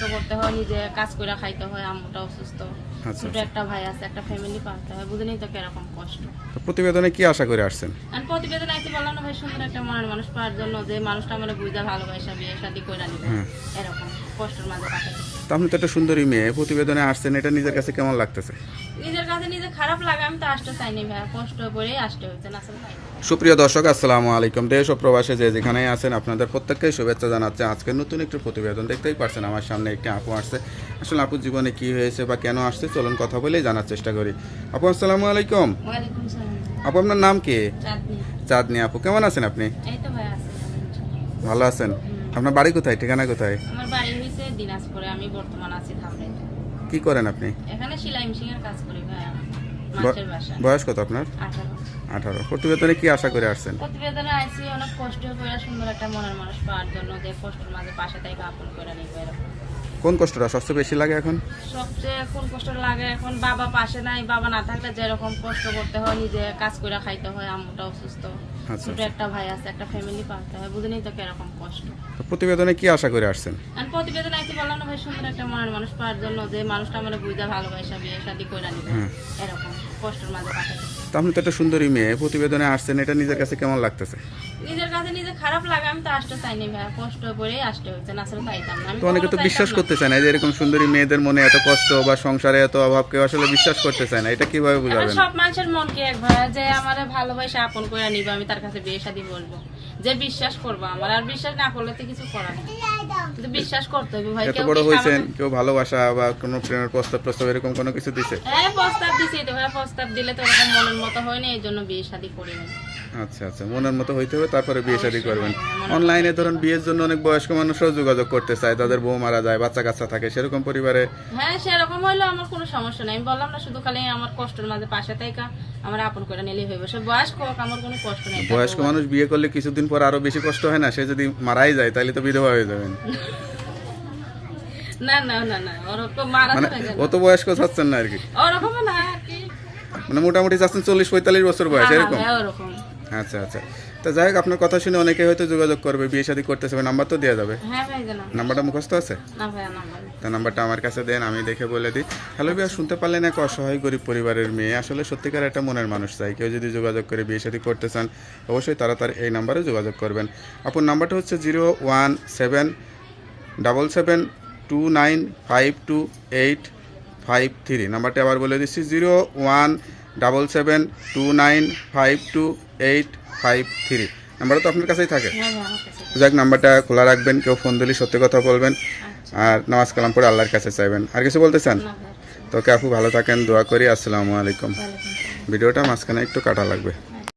কষ্ট করতে হয় নিজে কাজ করে খাইতে হয় আম্মুটা অসুস্থ আচ্ছা, ছোট আচ্ছা। একটা ভাই আছে একটা ফ্যামিলি পালতে হয় বুঝলেই তো কীরকম কষ্ট তো প্রতিবেদনে কি আশা করে আসছেন আর প্রতিবেদন আইতে বললাম না ভাই সুন্দর একটা মনের মানুষ পাওয়ার জন্য যে মানুষটা আমার বুঝা ভালোবাসা বিয়ে শাদি করে নিবে হ্যাঁ। এরকম কষ্টের মাঝে কাটাতে তো আপনি তো একটা সুন্দরী মেয়ে প্রতিবেদনে আসছেন এটা নিজের কাছে কেমন লাগতেছে? নিজের কাছে নিজে খারাপ লাগে আমি তো আসতে চাইনি ভাই কষ্ট করেই আসতে হচ্ছে না সুপ্রিয় দর্শক আসসালামু আলাইকুম। দেশ ও প্রবাসে যে যেখানেই আছেন আপনাদের প্রত্যেককে শুভেচ্ছা জানাচ্ছে। আজকে নতুন একটি প্রতিবেদন দেখতেই পারছেন আমার সামনে একটি আপু আসছে। আসলে আপুর জীবনে কি হয়েছে বা কেন আসছে চলুন কথা বলেই জানার চেষ্টা করি। আপু আসসালামু আলাইকুম। আপু আপনার নাম কি? চাঁদনি। চাঁদনি আপু কেমন আছেন আপনি? এই তো ভাই আছে ভালো আছেন? আপনার বাড়ি কোথায়? ঠিকানা কোথায়? আমার বাড়ি হয়েছে দিনাজপুরে আমি বর্তমান আছি ধামরাইতে কি করেন আপনি? এখানে সেলাই মেশিন এর কাজ করি ভাই বয়স কত আপনার? আঠারো। প্রতিবেদনে কি আশা করে আসছেন? প্রতিবেদনে আইসি অনেক কষ্ট করে সুন্দর একটা মনের মানুষ পাওয়ার জন্য যে কষ্টের মাঝে পাশে থেকে আপন করে নিবে এরকম। কোন কষ্টটা সবচেয়ে বেশি লাগে এখন? সবচেয়ে কোন কষ্ট লাগে এখন? বাবা পাশে নাই বাবা না থাকলে যেরকম কষ্ট করতে হয় নিজে কাজ করে খাইতে হয় আম্মুটা অসুস্থ ছোট আচ্ছা। একটা ভাই আছে একটা ফ্যামিলি পালতে হয় বুঝলেই তো কীরকম কষ্ট। প্রতিবেদনে কি আশা করে আসছেন? আর প্রতিবেদন আইতে বললাম না ভাই সুন্দর একটা মনের মানুষ পাওয়ার জন্য যে মানুষটা আমার বুঝা ভালোবাসা বিয়ে শাদি করে নিবে। হ্যাঁ। এরকম কষ্টের মাঝে কাটাতে তো আপনি তো একটা সুন্দরী মেয়ে প্রতিবেদনে আসছেন এটা নিজের কাছে কেমন লাগতেছে? নিজের কাছে নিজে খারাপ লাগে আমি তো আসতে চাইনি ভাই কষ্ট করেই আসতে হচ্ছে না আসলে চাইতাম না। তো অনেকে তো বিশ্বাস। করতে চায় না যে এরকম সুন্দরী মেয়েদের মনে এত কষ্ট বা সংসারে এত অভাব কেউ আসলে বিশ্বাস করতে চায় না এটা কীভাবে বুঝাবেন? সব মানুষের মন কি এক ভাই যে আমার ভালোবাসা আপন করে নিবে আমি তার কাছে বিয়ে শাদি বলব। যে বিশ্বাস করব আমার আর বিশ্বাস না করলে তো কিছু করার নেই। কিন্তু বিশ্বাস করতে হবে ভাই এত কেউ বড় কি কেউ ভালোবাসা বা কোনো প্রেমের প্রস্তাব প্রস্তাব এরকম কোনো কিছু দিছে? হ্যাঁ প্রস্তাব দিছি তো প্রস্তাব দিলে তো মনের মতো হয় না এই জন্য বিয়ে শাদী করিনি। আচ্ছা আচ্ছা। মনের মতো হইতে হবে তারপরে বিয়ে শাদী করবেন। হ্যাঁ, অনলাইনে ধরুন বিয়ের জন্য অনেক বয়স্ক মানুষও যোগাযোগ করতে চায় তাদের বউ মারা যায় বাচ্চা কাচ্চা থাকে সেরকম পরিবারে? হ্যাঁ সেরকম হইল আমার কোনো সমস্যা নেই। আমি বললাম না শুধু খালি আমার কষ্টের মাঝে পাশে থেকে আমার আপন করে নিলেই হইব। সে বয়স্ক হোক আমার কোনো কষ্ট নেই বয়স্ক মানুষ বিয়ে করলে কিছুদিন পর আরও বেশি কষ্ট হয় না? সে যদি মারাই যায় তাহলে তো বিধবা হয়ে যাবেন। না না না না ওরকম মারা মানে যাবে না। অত বয়স্ক চাচ্ছেন না আর কি? ওরকম না আর কি। মানে মোটামুটি চাচ্ছেন চল্লিশ পঁয়তাল্লিশ বছর বয়স হ্যাঁ, এরকম? হ্যাঁ, ওরকম। আচ্ছা আচ্ছা। তো যাই হোক আপনার কথা শুনে অনেকে হয়তো যোগাযোগ করবে বিয়ে শাদী করতেছে নাম্বার তো দেওয়া যাবে। হ্যাঁ নাম্বারটা মুখস্থ আছে? না ভাই নাম্বার তা নাম্বারটা আমার কাছে দেন আমি দেখে বলে দিই। হ্যালো বিয়া শুনতে পারলেন এক অসহায় গরিব পরিবারের মেয়ে। আসলে সত্যিকার একটা মনের মানুষ চাই। কেউ যদি যোগাযোগ করে বিয়ে শাদী করতে চান অবশ্যই তারা তার এই নাম্বারে যোগাযোগ করবেন। আপনার নাম্বারটা হচ্ছে zero one seven double seven two nine five two eight five three. নাম্বারটা আবার বলে দিচ্ছি zero one double seven two nine five two eight five three. নাম্বারটা তো আপনার কাছেই থাকে। হ্যাঁ কাছে যাক নাম্বারটা খোলা রাখবেন কেউ ফোন দিলে সত্যি কথা বলবেন। আচ্ছা। আর নামাজ কালাম পড়ে আল্লাহর কাছে চাইবেন। আর কিছু বলতে চান? তোকে আপু ভালো থাকেন দোয়া করি আসসালামু আলাইকুম। ভিডিওটা মাঝখানে একটু কাটা লাগবে।